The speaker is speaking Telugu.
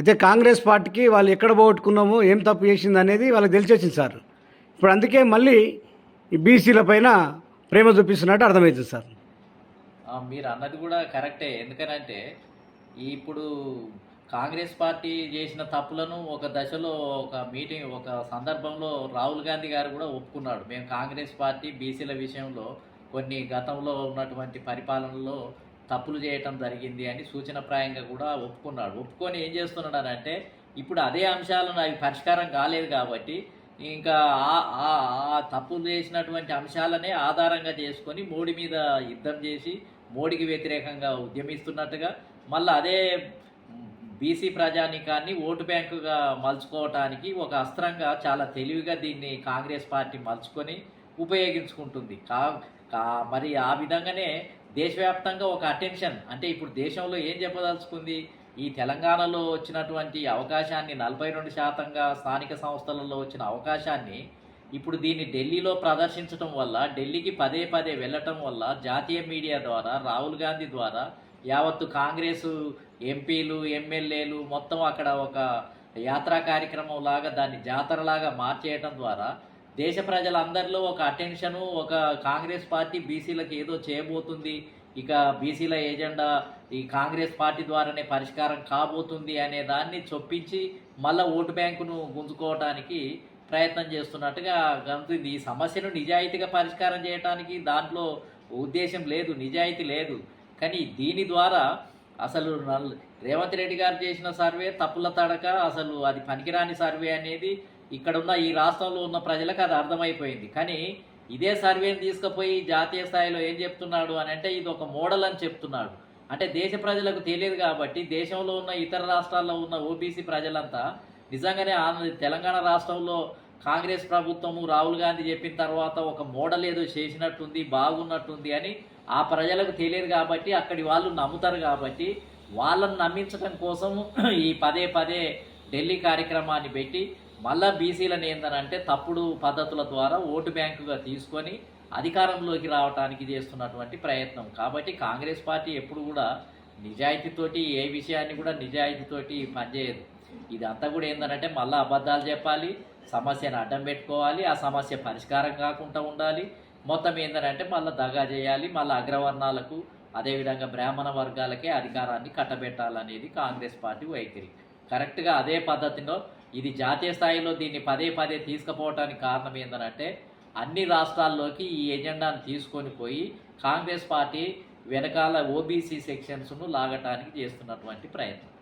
అయితే కాంగ్రెస్ పార్టీకి వాళ్ళు ఎక్కడ పోగొట్టుకున్నామో ఏం తప్పు చేసింది అనేది వాళ్ళకి తెలిసి వచ్చింది సార్. ఇప్పుడు అందుకే మళ్ళీ ఈ బీసీల పైన ప్రేమ చూపిస్తున్నట్టు అర్థమవుతుంది సార్. మీరు అన్నది కూడా కరెక్టే. ఎందుకనంటే ఇప్పుడు కాంగ్రెస్ పార్టీ చేసిన తప్పులను ఒక దశలో ఒక మీటింగ్ ఒక సందర్భంలో రాహుల్ గాంధీ గారు కూడా ఒప్పుకున్నాడు. మేము కాంగ్రెస్ పార్టీ బీసీల విషయంలో కొన్ని గతంలో ఉన్నటువంటి పరిపాలనలో తప్పులు చేయటం జరిగింది అని సూచనప్రాయంగా కూడా ఒప్పుకున్నాడు. ఒప్పుకొని ఏం చేస్తున్నాడు అని అంటే ఇప్పుడు అదే అంశాలను అవి పరిష్కారం కాలేదు కాబట్టి ఇంకా ఆ- ఆ- తప్పులు చేసినటువంటి అంశాలనే ఆధారంగా చేసుకొని మోడీ మీద యుద్ధం చేసి మోడీకి వ్యతిరేకంగా ఉద్యమిస్తున్నట్టుగా మళ్ళీ అదే బీసీ ప్రజానికాన్ని ఓటు బ్యాంకుగా మలుచుకోవటానికి ఒక అస్త్రంగా చాలా తెలివిగా దీన్ని కాంగ్రెస్ పార్టీ మలుచుకొని ఉపయోగించుకుంటుంది. కా కా మరి ఆ విధంగానే దేశవ్యాప్తంగా ఒక అటెన్షన్. అంటే ఇప్పుడు దేశంలో ఏం చెప్పదలుచుకుంది? ఈ తెలంగాణలో వచ్చినటువంటి అవకాశాన్ని నలభై రెండు శాతంగా స్థానిక సంస్థలలో వచ్చిన అవకాశాన్ని ఇప్పుడు దీన్ని ఢిల్లీలో ప్రదర్శించడం వల్ల ఢిల్లీకి పదే పదే వెళ్ళటం వల్ల జాతీయ మీడియా ద్వారా రాహుల్ గాంధీ ద్వారా యావత్తు కాంగ్రెస్ ఎంపీలు ఎమ్మెల్యేలు మొత్తం అక్కడ ఒక యాత్రా కార్యక్రమం లాగా దాన్ని జాతరలాగా మార్చేయటం ద్వారా దేశ ప్రజలందరిలో ఒక అటెన్షను ఒక కాంగ్రెస్ పార్టీ బీసీలకు ఏదో చేయబోతుంది ఇక బీసీల ఏజెండా ఈ కాంగ్రెస్ పార్టీ ద్వారానే పరిష్కారం కాబోతుంది అనే దాన్ని చొప్పించి మళ్ళా ఓటు బ్యాంకును గుంజుకోవడానికి ప్రయత్నం చేస్తున్నట్టుగా కనుతుంది. ఈ సమస్యను నిజాయితీగా పరిష్కారం చేయడానికి దాంట్లో ఉద్దేశం లేదు నిజాయితీ లేదు. కానీ దీని ద్వారా అసలు నల్- రేవంత్ రెడ్డి గారు చేసిన సర్వే తప్పుల తడక అసలు అది పనికిరాని సర్వే అనేది ఇక్కడ ఉన్న ఈ రాష్ట్రంలో ఉన్న ప్రజలకు అది అర్థమైపోయింది. కానీ ఇదే సర్వేని తీసుకుపోయి జాతీయ స్థాయిలో ఏం చెప్తున్నాడు అని అంటే ఇది ఒక మోడల్ అని చెప్తున్నాడు. అంటే దేశ ప్రజలకు తెలియదు కాబట్టి దేశంలో ఉన్న ఇతర రాష్ట్రాల్లో ఉన్న ఓబీసీ ప్రజలంతా నిజంగానే ఆంధ్ర తెలంగాణ రాష్ట్రంలో కాంగ్రెస్ ప్రభుత్వము రాహుల్ గాంధీ చెప్పిన తర్వాత ఒక మోడల్ ఏదో చేసినట్టుంది బాగున్నట్టుంది అని ఆ ప్రజలకు తెలియదు కాబట్టి అక్కడి వాళ్ళు నమ్ముతారు కాబట్టి వాళ్ళని నమ్మించడం కోసం ఈ పదే పదే ఢిల్లీ కార్యక్రమాన్ని పెట్టి మళ్ళా బీసీలను ఏందనంటే తప్పుడు పద్ధతుల ద్వారా ఓటు బ్యాంకుగా తీసుకొని అధికారంలోకి రావడానికి చేస్తున్నటువంటి ప్రయత్నం. కాబట్టి కాంగ్రెస్ పార్టీ ఎప్పుడు కూడా నిజాయితీతోటి ఏ విషయాన్ని కూడా నిజాయితీతోటి పనిచేయదు. ఇదంతా కూడా ఏంటంటే మళ్ళీ అబద్ధాలు చెప్పాలి సమస్యను అడ్డం పెట్టుకోవాలి ఆ సమస్య పరిష్కారం కాకుండా ఉండాలి. మొత్తం ఏంటంటే మళ్ళీ దగా చేయాలి మళ్ళీ అగ్రవర్ణాలకు అదేవిధంగా బ్రాహ్మణ వర్గాలకే అధికారాన్ని కట్టబెట్టాలనేది కాంగ్రెస్ పార్టీ వైఖరి. కరెక్ట్గా అదే పద్ధతిలో ఇది జాతీయ స్థాయిలో దీన్ని పదే పదే తీసుకుపోవటానికి కారణం ఏంటంటే అన్ని రాష్ట్రాల్లోకి ఈ ఎజెండాను తీసుకొని పోయి కాంగ్రెస్ పార్టీ వెనకాల ఓబీసీ సెక్షన్స్ను లాగటానికి చేస్తున్నటువంటి ప్రయత్నం.